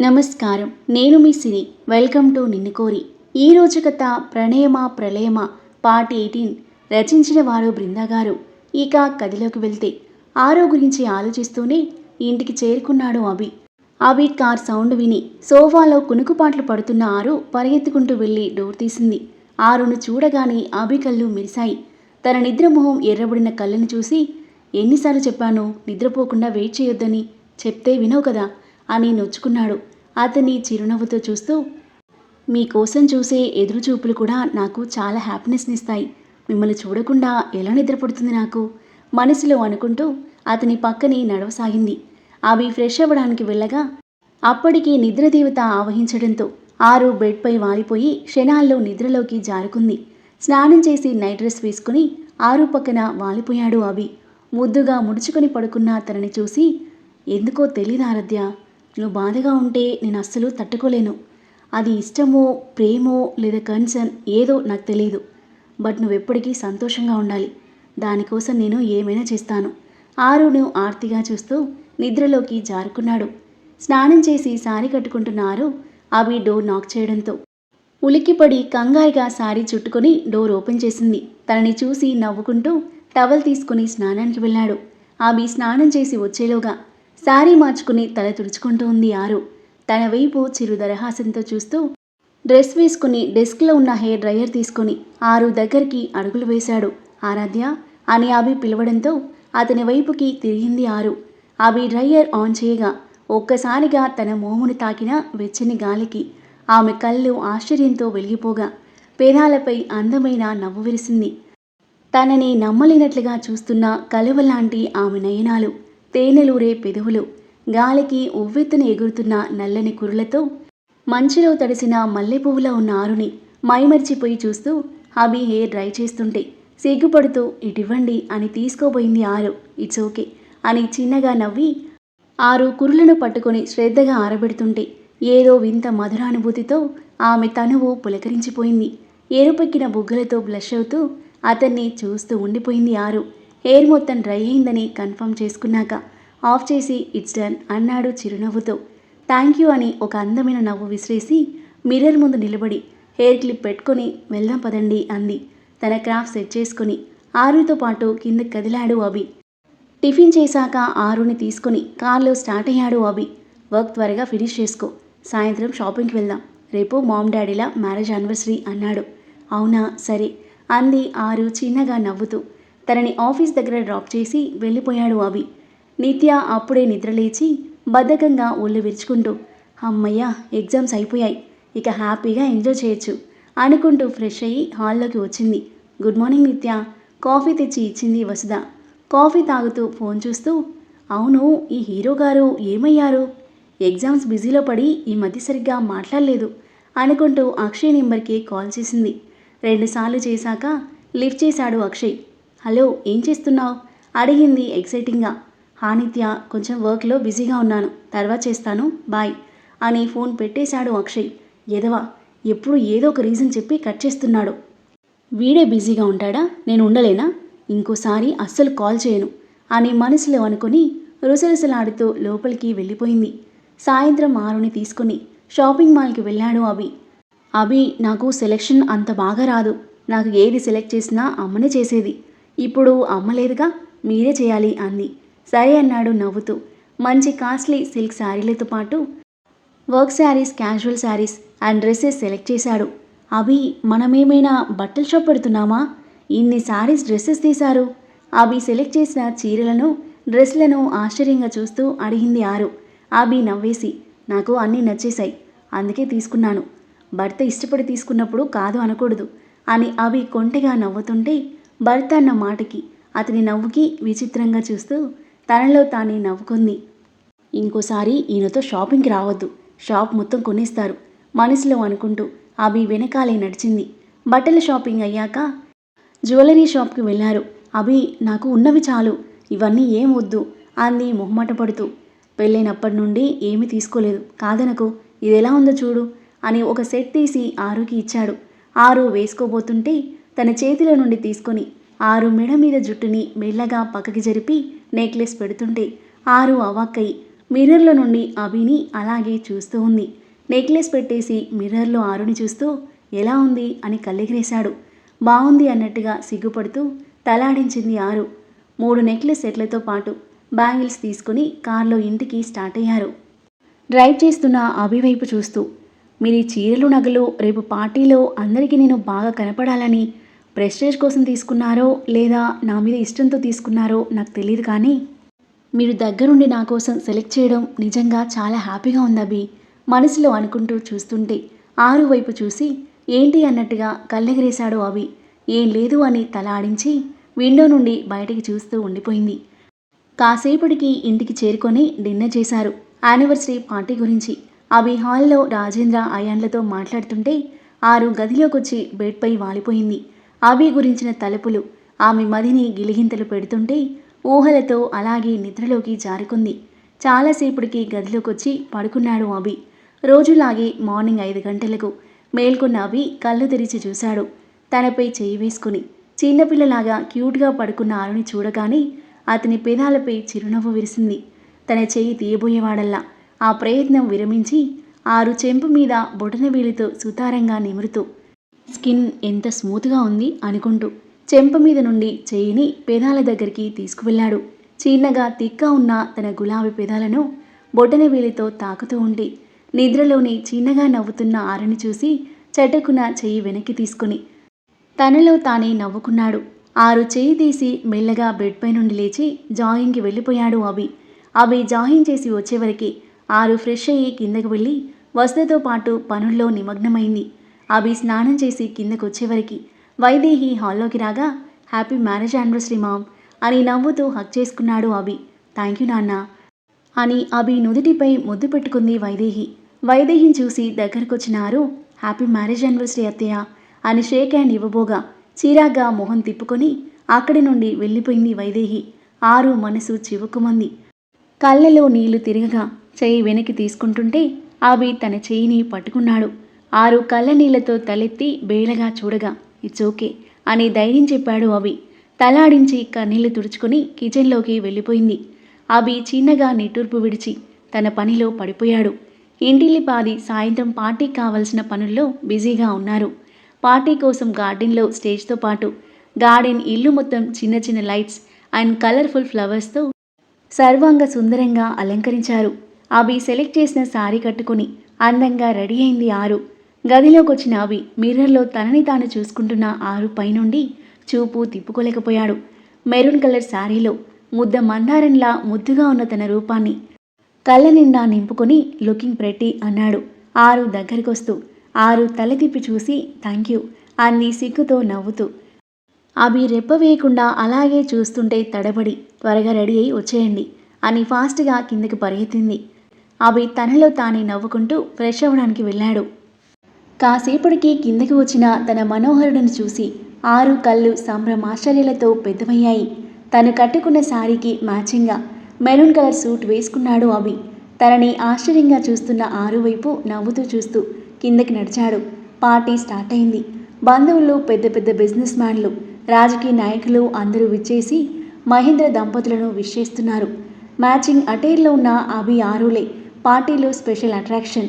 నమస్కారం. నేను మీ సిరి. Welcome to నిన్ను కోరి. ఈ రోజు కథ ప్రణయమా ప్రళయమా పార్ట్ ఎయిటీన్ రచించిన వారు బృందా గారు. ఇక కథలోకి వెళ్తే ఆరో గురించి ఆలోచిస్తూనే ఇంటికి చేరుకున్నాడు అభి. అభి కార్ సౌండ్ విని సోఫాలో కునుకుపాట్లు పడుతున్న ఆరు పరిగెత్తుకుంటూ వెళ్ళి డోర్ తీసింది. ఆరును చూడగానే అభి కళ్ళు మెరిశాయి. తన నిద్రమొహం ఎర్రబడిన కళ్ళను చూసి ఎన్నిసార్లు చెప్పాను నిద్రపోకుండా వెయిట్ చేయొద్దని చెప్తే వినవు కదా అని నొచ్చుకున్నాడు. అతని చిరునవ్వుతో చూస్తూ మీకోసం చూసే ఎదురుచూపులు కూడా నాకు చాలా హ్యాపీనెస్ని ఇస్తాయి. మిమ్మల్ని చూడకుండా ఎలా నిద్రపడుతుంది నాకు? మనసులో అనుకుంటూ అతని పక్కనే నడవసాగింది. అవి ఫ్రెష్ అవ్వడానికి వెళ్ళగా అప్పటికి నిద్రదేవత ఆవహించడంతో ఆరు బెడ్పై వాలిపోయి క్షణాల్లో నిద్రలోకి జారుకుంది. స్నానం చేసి నైట్ డ్రెస్ వేసుకుని ఆరు పక్కన వాలిపోయాడు అవి ముద్దుగా ముడుచుకొని పడుకున్న తనని చూసి ఎందుకో తెలియదు ఆరాధ్య? నువ్వు బాధగా ఉంటే నేను అస్సలు తట్టుకోలేను. అది ఇష్టమో ప్రేమో లేదా కన్సర్న్ ఏదో నాకు తెలియదు బట్ నువ్వెప్పటికీ సంతోషంగా ఉండాలి. దానికోసం నేను ఏమైనా చేస్తాను. ఆరును ఆర్తిగా చూస్తూ నిద్రలోకి జారుకున్నాడు. స్నానం చేసి సారీ కట్టుకుంటున్న ఆరు అవి డోర్ నాక్ చేయడంతో ఉలిక్కిపడి కంగారుగా సారీ చుట్టుకొని డోర్ ఓపెన్ చేసింది. తనని చూసి నవ్వుకుంటూ టవల్ తీసుకుని స్నానానికి వెళ్ళాడు. ఆమె స్నానం చేసి వచ్చేలోగా శారీ మార్చుకుని తల తుడుచుకుంటూ ఉంది ఆరు. తన వైపు చిరు దరహాసంతో చూస్తూ డ్రెస్ వేసుకుని డెస్క్లో ఉన్న హెయిర్ డ్రయర్ తీసుకుని ఆరు దగ్గరికి అడుగులు వేశాడు. ఆరాధ్య అని అభి పిలవడంతో అతని వైపుకి తిరిగింది ఆరు. అభి డ్రయర్ ఆన్ చేయగా ఒక్కసారిగా తన మోమును తాకిన వెచ్చని గాలికి ఆమె కళ్ళు ఆశ్చర్యంతో వెలిగిపోగా పేదాలపై అందమైన నవ్వు విరిసింది. తనని నమ్మలేనట్లుగా చూస్తున్న కలువలాంటి ఆమె నయనాలు తేనెలూరే పెదవులు. గాలికి ఉవ్వెత్తున ఎగురుతున్న నల్లని కురులతో మంచులో తడిసిన మల్లెపువ్వులో ఉన్న ఆరుని మైమర్చిపోయి చూస్తూ అభి హెయిర్ డ్రై చేస్తుంటే సిగ్గుపడుతూ ఇటివ్వండి అని తీసుకోబోయింది ఆరు. ఇట్స్ ఓకే అని చిన్నగా నవ్వి ఆరు కురులను పట్టుకొని శ్రద్ధగా ఆరబెడుతుంటే ఏదో వింత మధురానుభూతితో ఆమె తనువు పులకరించిపోయింది. ఎరుపెక్కిన బుగ్గలతో బ్లష్ అవుతూ అతన్ని చూస్తూ ఉండిపోయింది ఆరు. హెయిర్ మొత్తం డ్రై అయిందని కన్ఫర్మ్ చేసుకున్నాక ఆఫ్ చేసి ఇట్స్ డన్ అన్నాడు చిరునవ్వుతో. థ్యాంక్ యూ అని ఒక అందమైన నవ్వు విసిరేసి మిర్రర్ ముందు నిలబడి హెయిర్ క్లిప్ పెట్టుకొని వెళ్దాం పదండి అంది. తన క్రాఫ్ట్ సెట్ చేసుకుని ఆరుతో పాటు కిందకి కదిలాడు అభి. టిఫిన్ చేశాక ఆరుని తీసుకుని కార్లో స్టార్ట్ అయ్యాడు అభి. వర్క్ త్వరగా ఫినిష్ చేసుకో. సాయంత్రం షాపింగ్కి వెళ్దాం. రేపు మామ్ డాడీల మ్యారేజ్ యానివర్సరీ అన్నాడు. అవునా? సరే అంది ఆరు చిన్నగా నవ్వుతూ. తనని ఆఫీస్ దగ్గర డ్రాప్ చేసి వెళ్ళిపోయాడు అభి. నిత్య అప్పుడే నిద్రలేచి బద్ధకంగా ఒళ్ళు విరుచుకుంటూ అమ్మయ్య ఎగ్జామ్స్ అయిపోయాయి. ఇక హ్యాపీగా ఎంజాయ్ చేయొచ్చు అనుకుంటూ ఫ్రెష్ అయ్యి హాల్లోకి వచ్చింది. గుడ్ మార్నింగ్ నిత్య. కాఫీ తెచ్చి ఇచ్చింది వసుధ. కాఫీ తాగుతూ ఫోన్ చూస్తూ అవును ఈ హీరో గారు ఏమయ్యారు? ఎగ్జామ్స్ బిజీలో పడి ఈ మధ్య సరిగ్గా మాట్లాడలేదు అనుకుంటూ అక్షయ్ నెంబర్కి కాల్ చేసింది. రెండుసార్లు చేశాక లిఫ్ట్ చేశాడు అక్షయ్. హలో ఏం చేస్తున్నావు? అడిగింది ఎక్సైటింగ్గా. హానిత్య కొంచెం వర్క్లో బిజీగా ఉన్నాను. తర్వాత చేస్తాను. బాయ్ అని ఫోన్ పెట్టేశాడు అక్షయ్. ఎదవా ఎప్పుడు ఏదో ఒక రీజన్ చెప్పి కట్ చేస్తున్నాడు. వీడే బిజీగా ఉంటాడా? నేను ఉండలేనా? ఇంకోసారి అస్సలు కాల్ చేయను అని మనసులో అనుకుని రుసరుసలాడుతూ లోపలికి వెళ్ళిపోయింది. సాయంత్రం ఆరుని తీసుకుని షాపింగ్ మాల్కి వెళ్ళాడు అభి. అభి నాకు సెలెక్షన్ అంత బాగా రాదు. నాకు ఏది సెలెక్ట్ చేసినా అమ్మనే చేసేది. ఇప్పుడు అమ్మలేదుగా మీరే చేయాలి అంది. సరే అన్నాడు నవ్వుతూ. మంచి కాస్ట్లీ సిల్క్ శారీలతో పాటు work saris casual saris and dresses select చేశాడు. అభి మనమేమైనా బట్టల షాప్ పెడుతున్నామా? ఇన్ని శారీస్ డ్రెస్సెస్ తీశారు. అభి సెలెక్ట్ చేసిన చీరలను డ్రెస్లను ఆశ్చర్యంగా చూస్తూ అడిగింది ఆరు. అభి నవ్వేసి నాకు అన్నీ నచ్చేశాయి అందుకే తీసుకున్నాను. భర్త ఇష్టపడి తీసుకున్నప్పుడు కాదు అనకూడదు అని అభి కొంటెగా నవ్వుతుంటే భర్త అన్న మాటకి అతని నవ్వుకి విచిత్రంగా చూస్తూ తనలో తానే నవ్వుకుంది. ఇంకోసారి ఈయనతో షాపింగ్కి రావద్దు. షాప్ మొత్తం కొనేస్తారు. మనసులో అనుకుంటూ అభి వెనకాలే నడిచింది. బట్టల షాపింగ్ అయ్యాక జ్యువెలరీ షాప్కి వెళ్ళారు అభి నాకు ఉన్నవి చాలు. ఇవన్నీ ఏం వద్దు అంది మొహమాట పడుతూ. పెళ్ళైనప్పటి నుండి ఏమీ తీసుకోలేదు. కాదనకు. ఇది ఎలా ఉందో చూడు అని ఒక సెట్ తీసి ఆరుకి ఇచ్చాడు. ఆరు వేసుకోబోతుంటే తన చేతిలో నుండి తీసుకొని ఆరు మెడ మీద జుట్టుని మెల్లగా పక్కకి జరిపి నెక్లెస్ పెడుతుంటే ఆరు అవాక్కై మిర్రర్లో నుండి అభిని అలాగే చూస్తూ ఉంది. నెక్లెస్ పెట్టేసి మిర్రర్లో ఆరుని చూస్తూ ఎలా ఉంది? అని కళ్ళెగిరేశాడు. బాగుంది అన్నట్టుగా సిగ్గుపడుతూ తలాడించింది ఆరు. మూడు నెక్లెస్ సెట్లతో పాటు బ్యాంగిల్స్ తీసుకుని కార్లో ఇంటికి స్టార్ట్ అయ్యారు. డ్రైవ్ చేస్తున్న అభివైపు చూస్తూ మీరు ఈ చీరలు నగలు రేపు పార్టీలో అందరికీ నేను బాగా కనపడాలని ప్రెస్టేజ్ కోసం తీసుకున్నారో లేదా నా మీద ఇష్టంతో తీసుకున్నారో నాకు తెలియదు కానీ మీరు దగ్గరుండి నా కోసం సెలెక్ట్ చేయడం నిజంగా చాలా హ్యాపీగా ఉందబి మనసులో అనుకుంటూ చూస్తుంటే ఆరు వైపు చూసి ఏంటి అన్నట్టుగా కళ్ళెగిరేశాడు అవి ఏం లేదు అని తల ఆడించి విండో నుండి బయటికి చూస్తూ ఉండిపోయింది. కాసేపటికి ఇంటికి చేరుకొని డిన్నర్ చేశారు. యానివర్సరీ పార్టీ గురించి అవి హాల్లో రాజేంద్ర అయాన్లతో మాట్లాడుతుంటే ఆరు గదిలోకొచ్చి బెడ్పై వాలిపోయింది. అవి గురించిన తలుపులు ఆమె మదిని గిలిగింతలు పెడుతుంటే ఊహలతో అలాగే నిద్రలోకి జారుకుంది. చాలాసేపటికి గదిలోకొచ్చి పడుకున్నాడు అభి. రోజులాగే మార్నింగ్ ఐదు గంటలకు మేల్కొన్న అభి కళ్ళు తెరిచి చూశాడు. తనపై చేయి వేసుకుని చిన్నపిల్లలాగా క్యూట్గా పడుకున్న ఆరుని చూడగానే అతని పెదాలపై చిరునవ్వు విరిసింది. తన చేయి తీయబోయేవాడల్లా ఆ ప్రయత్నం విరమించి ఆరు చెంపు మీద బొటనవేలితో సుతారంగా నిమురుతూ స్కిన్ ఎంత స్మూత్గా ఉంది అనుకుంటూ చెంప మీద నుండి చేయిని పెదాల దగ్గరికి తీసుకువెళ్ళాడు. చిన్నగా తిక్కా ఉన్న తన గులాబీ పెదాలను బొటనవేలితో తాకుతూ ఉండి నిద్రలోని చిన్నగా నవ్వుతున్న ఆరుని చూసి చటకున చెయ్యి వెనక్కి తీసుకుని తనలో తానే నవ్వుకున్నాడు. ఆరు చేయి తీసి మెల్లగా బెడ్పై నుండి లేచి జాయింగ్కి వెళ్ళిపోయాడు అభి. అభి జాయిన్ చేసి వచ్చేవరకు ఆరు ఫ్రెష్ అయ్యి కిందకు వెళ్ళి వసతితో పాటు పనుల్లో నిమగ్నమైంది. అభి స్నానం చేసి కిందకు వచ్చేవరకి వైదేహి హాల్లోకి రాగా హ్యాపీ మ్యారేజ్ యానివర్సరీ మామ్ అని నవ్వుతూ హక్ చేసుకున్నాడు అభి. థ్యాంక్ యూ నాన్న అని అభి నుదుటిపై ముద్దు పెట్టుకుంది వైదేహి. వైదేహిని చూసి దగ్గరకొచ్చిన ఆరు హ్యాపీ మ్యారేజ్ యానివర్సరీ అత్తయ్య అని షేక్ హ్యాండ్ ఇవ్వబోగా చీరాగ్గా మొహం తిప్పుకొని అక్కడి నుండి వెళ్ళిపోయింది వైదేహి. ఆరు మనసు చివుకుమంది కళ్ళలో నీళ్ళు తిరగగా చేయి వెనక్కి తీసుకుంటుంటే అవి తన చెయ్యిని పట్టుకున్నాడు. ఆరు కళ్ళ నీళ్ళతో తలెత్తి బేలగా చూడగా ఇట్స్ ఓకే అని ధైర్యం చెప్పాడు అవి తలాడించి కన్నీళ్ళు తుడుచుకుని కిచెన్లోకి వెళ్ళిపోయింది. అవి చిన్నగా నిట్టూర్పు విడిచి తన పనిలో పడిపోయాడు. ఇంటిల్లిపాది సాయంత్రం పార్టీకి కావలసిన పనుల్లో బిజీగా ఉన్నారు. పార్టీ కోసం గార్డెన్లో స్టేజ్తో పాటు గార్డెన్ ఇల్లు మొత్తం చిన్న చిన్న లైట్స్ అండ్ కలర్ఫుల్ ఫ్లవర్స్తో సర్వాంగ సుందరంగా అలంకరించారు. అభి సెలెక్ట్ చేసిన శారీ కట్టుకుని అందంగా రెడీ అయింది ఆరు. గదిలోకి వచ్చిన అభి మిర్రర్లో తనని తాను చూసుకుంటున్న ఆరు పైనుండి చూపు తిప్పుకోలేకపోయాడు. మెరూన్ కలర్ శారీలో ముద్ద మందారంలా ముద్దుగా ఉన్న తన రూపాన్ని కళ్ళ నిండా నింపుకొని లుకింగ్ ప్రెట్టి అన్నాడు. ఆరు దగ్గరికొస్తూ ఆరు తల తిప్పి చూసి థ్యాంక్ యూ అంది సిగ్గుతో నవ్వుతూ అభి రెప్ప వేయకుండా అలాగే చూస్తుంటే తడబడి త్వరగా రెడీ అయి వచ్చేయండి అని ఫాస్ట్గా కిందకి పరిగెత్తింది. అభి తనలో తానే నవ్వుకుంటూ ఫ్రెష్ అవ్వడానికి వెళ్ళాడు. కాసేపటికి కిందకి వచ్చిన తన మనోహరుడిని చూసి ఆరు కళ్ళు సంభ్రమాశ్చర్యాలతో పెద్దవయ్యాయి. తను కట్టుకున్న శారీకి మ్యాచింగ్గా మెరూన్ కలర్ సూట్ వేసుకున్నాడు అభి. తనని ఆశ్చర్యంగా చూస్తున్న ఆరు వైపు నవ్వుతూ చూస్తూ కిందకి నడిచాడు. పార్టీ స్టార్ట్ అయింది. బంధువులు పెద్ద పెద్ద బిజినెస్ మ్యాన్లు రాజకీయ నాయకులు అందరూ విచ్చేసి మహేంద్ర దంపతులను విష్ చేస్తున్నారు మ్యాచింగ్ అటైర్లో ఉన్న అభి ఆరులే పార్టీలో స్పెషల్ అట్రాక్షన్.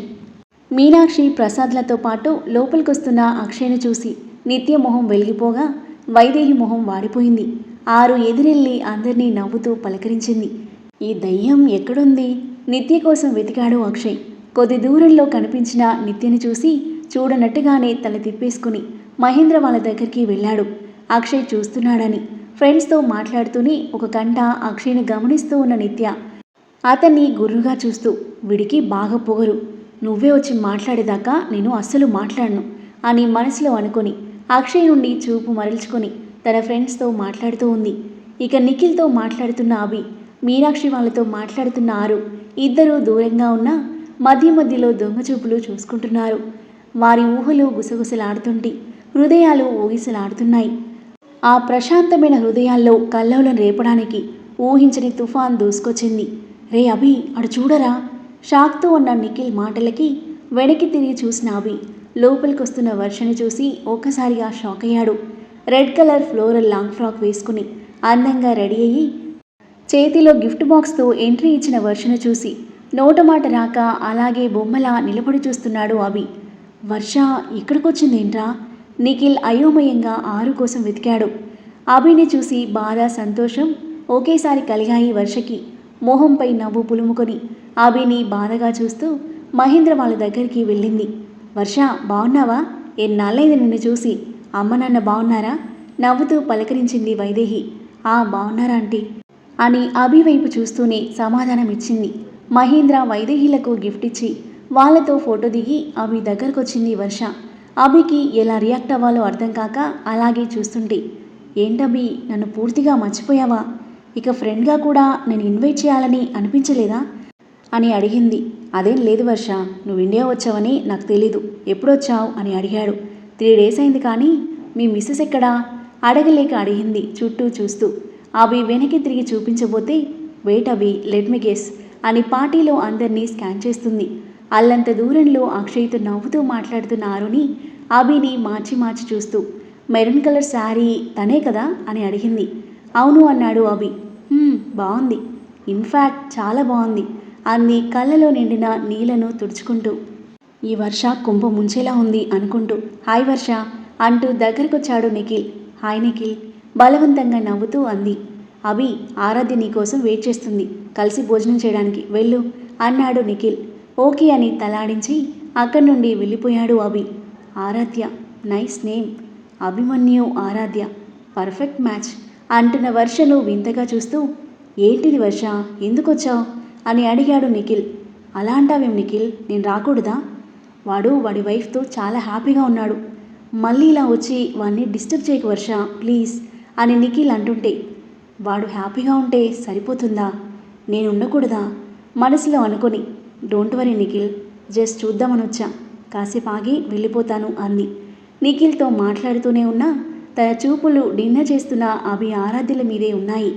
మీనాక్షి ప్రసాద్లతో పాటు లోపలికొస్తున్న అక్షయ్ని చూసి నిత్య మొహం వెలిగిపోగా వైదేహి మొహం వాడిపోయింది. ఆరు ఎదురెళ్ళి అందరినీ నవ్వుతూ పలకరించింది. ఈ దయ్యం ఎక్కడుంది? నిత్య కోసం వెతికాడు అక్షయ్. కొద్ది దూరంలో కనిపించిన నిత్యని చూసి చూడనట్టుగానే తల తిప్పేసుకుని మహేంద్ర వాళ్ళ దగ్గరికి వెళ్ళాడు. అక్షయ్ చూస్తున్నాడని ఫ్రెండ్స్తో మాట్లాడుతూనే ఒక కంట అక్షయ్ని గమనిస్తూ ఉన్న నిత్య అతన్ని గుర్రుగా చూస్తూ విడికి బాగా పొగరు. నువ్వే వచ్చి మాట్లాడేదాకా నేను అస్సలు మాట్లాడను అని మనసులో అనుకొని అక్షయ్ నుండి చూపు మరల్చుకొని తన ఫ్రెండ్స్తో మాట్లాడుతూ ఉంది. ఇక నిఖిల్తో మాట్లాడుతున్న అభి మీనాక్షి వాళ్ళతో మాట్లాడుతున్న ఆరు ఇద్దరూ దూరంగా ఉన్న మధ్య మధ్యలో దొంగ చూపులు చూసుకుంటున్నారు. వారి ఊహలు గుసగుసలాడుతుంటే హృదయాలు ఊగిసలాడుతున్నాయి. ఆ ప్రశాంతమైన హృదయాల్లో కల్లోలం రేపడానికి ఊహించని తుఫాన్ దూసుకొచ్చింది. రే అభి అడు చూడరా? షాక్తో ఉన్న నిఖిల్ మాటలకి వెనక్కి తిరిగి చూసిన అభి లోపలికొస్తున్న వర్షని చూసి ఒక్కసారిగా షాక్ అయ్యాడు. Red colour floral long frock వేసుకుని అందంగా రెడీ అయ్యి చేతిలో గిఫ్ట్ బాక్స్తో ఎంట్రీ ఇచ్చిన వర్షను చూసి నోటమాట రాక అలాగే బొమ్మలా నిలబడి చూస్తున్నాడు అభి. వర్ష ఇక్కడికొచ్చిందేంట్రా? నిఖిల్ అయోమయంగా ఆరు కోసం వెతికాడు. అభిని చూసి బాధ సంతోషం ఒకేసారి కలిగాయి వర్షకి. మొహంపై నవ్వు పులుముకొని అభిని బాధగా చూస్తూ మహేంద్ర వాళ్ళ దగ్గరికి వెళ్ళింది. వర్ష బాగున్నావా ఎన్నాళ్ళైంది నిన్ను చూసి? అమ్మ నాన్న బాగున్నారా నవ్వుతూ పలకరించింది వైదేహి. ఆ బాగున్నారా ఆంటీ? అని అభి వైపు చూస్తూనే సమాధానం ఇచ్చింది. మహేంద్ర వైదేహిలకు గిఫ్ట్ ఇచ్చి వాళ్ళతో ఫోటో దిగి అభి దగ్గరకొచ్చింది వర్ష. అభికి ఎలా రియాక్ట్ అవ్వాలో అర్థం కాక అలాగే చూస్తుంటే ఏంటభి నన్ను పూర్తిగా మర్చిపోయావా? ఇక ఫ్రెండ్గా కూడా నేను ఇన్వైట్ చేయాలని అనిపించలేదా? అని అడిగింది. అదేం లేదు వర్ష నువ్వు ఇండియా వచ్చావని నాకు తెలీదు. ఎప్పుడొచ్చావు? అని అడిగాడు. త్రీ డేస్ అయింది కానీ మీ మిస్సెస్ ఎక్కడా? అడగలేక అడిగింది చుట్టూ చూస్తూ. అవి వెనక్కి తిరిగి చూపించబోతే వెయిట్ అవి లెట్ మీ గెస్ అని పార్టీలో అందరినీ స్కాన్ చేస్తుంది. అల్లంత దూరంలో అక్షయ్తో నవ్వుతూ మాట్లాడుతున్న ఆరుని అభిని మార్చి మార్చి చూస్తూ మెరూన్ కలర్ శారీ తనే కదా? అని అడిగింది. అవును అన్నాడు అభి. బాగుంది ఇన్ఫ్యాక్ట్ చాలా బాగుంది అంది కళ్ళలో నిండిన నీళ్ళను తుడుచుకుంటూ. ఈ వర్ష కుంభ ముంచేలా ఉంది అనుకుంటూ. హాయ్ వర్ష అంటూ దగ్గరకొచ్చాడు నిఖిల్. హాయ్ నిఖిల్. బలవంతంగా నవ్వుతూ అంది. అభి ఆరాధ్య నీకోసం వెయిట్ చేస్తుంది. కలిసి భోజనం చేయడానికి వెళ్ళు అన్నాడు నిఖిల్. ఓకే అని తలాడించి అక్కడి నుండి వెళ్ళిపోయాడు Abhi. Aaradhya nice name. Abhimanyu Aaradhya. Perfect match. అంటున్న వర్షను వింతగా చూస్తూ ఏంటిది వర్ష? ఎందుకొచ్చావు? అని అడిగాడు నిఖిల్. అలా అంటావేం నిఖిల్? నేను రాకూడదా? వాడు వాడి వైఫ్తో చాలా హ్యాపీగా ఉన్నాడు. మళ్ళీ ఇలా వచ్చి వాడిని డిస్టర్బ్ చేయకు వర్ష ప్లీజ్ అని నిఖిల్ అంటుంటే వాడు హ్యాపీగా ఉంటే సరిపోతుందా? నేను ఉండకూడదా? మనసులో అనుకొని డోంట్ వరీ నిఖిల్ జస్ట్ చూద్దామని వచ్చా. కాసేపు ఆగి వెళ్ళిపోతాను అంది. నిఖిల్తో మాట్లాడుతూనే ఉన్నా తన చూపులు డిన్నర్ చేస్తున్న అభి ఆరాధ్యుల మీదే ఉన్నాయి.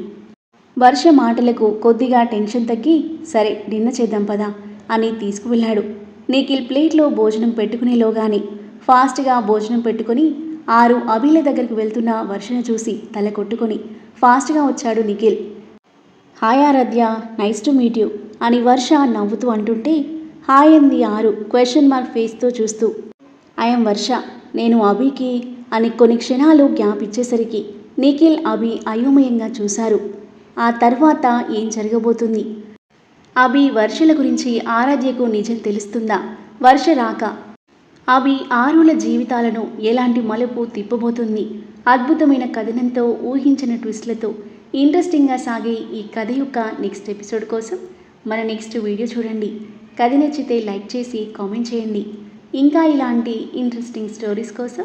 వర్ష మాటలకు కొద్దిగా టెన్షన్ తగ్గి సరే డిన్నర్ చేద్దాం పదా అని తీసుకువెళ్ళాడు. నిఖిల్ ప్లేట్లో భోజనం పెట్టుకునేలోగానే ఫాస్ట్గా భోజనం పెట్టుకుని ఆరు అభిల దగ్గరికి వెళ్తున్న వర్షను చూసి తల కొట్టుకొని ఫాస్ట్గా వచ్చాడు Nikhil. Hi Aaradhya nice to meet you అని వర్ష నవ్వుతూ అంటుంటే హాయ్ అంది ఆరు క్వశ్చన్ మార్క్ ఫేస్తో చూస్తూ. ఐఎమ్ వర్ష నేను అభికి అని కొన్ని క్షణాలు గ్యాప్ ఇచ్చేసరికి నిఖిల్ అభి అయోమయంగా చూశారు. ఆ తర్వాత ఏం జరగబోతుంది? అభి వర్షల గురించి ఆరాధ్యకు నిజం తెలుస్తుందా? వర్ష రాక. అవి ఆరుల జీవితాలను ఎలాంటి మలుపు తిప్పబోతుంది? అద్భుతమైన కథనంతో ఊహించిన ట్విస్ట్లతో ఇంట్రెస్టింగ్గా సాగే ఈ కథ యొక్క నెక్స్ట్ ఎపిసోడ్ కోసం మన నెక్స్ట్ వీడియో చూడండి. కథ నచ్చితే లైక్ చేసి కామెంట్ చేయండి. ఇంకా ఇలాంటి ఇంట్రెస్టింగ్ స్టోరీస్ కోసం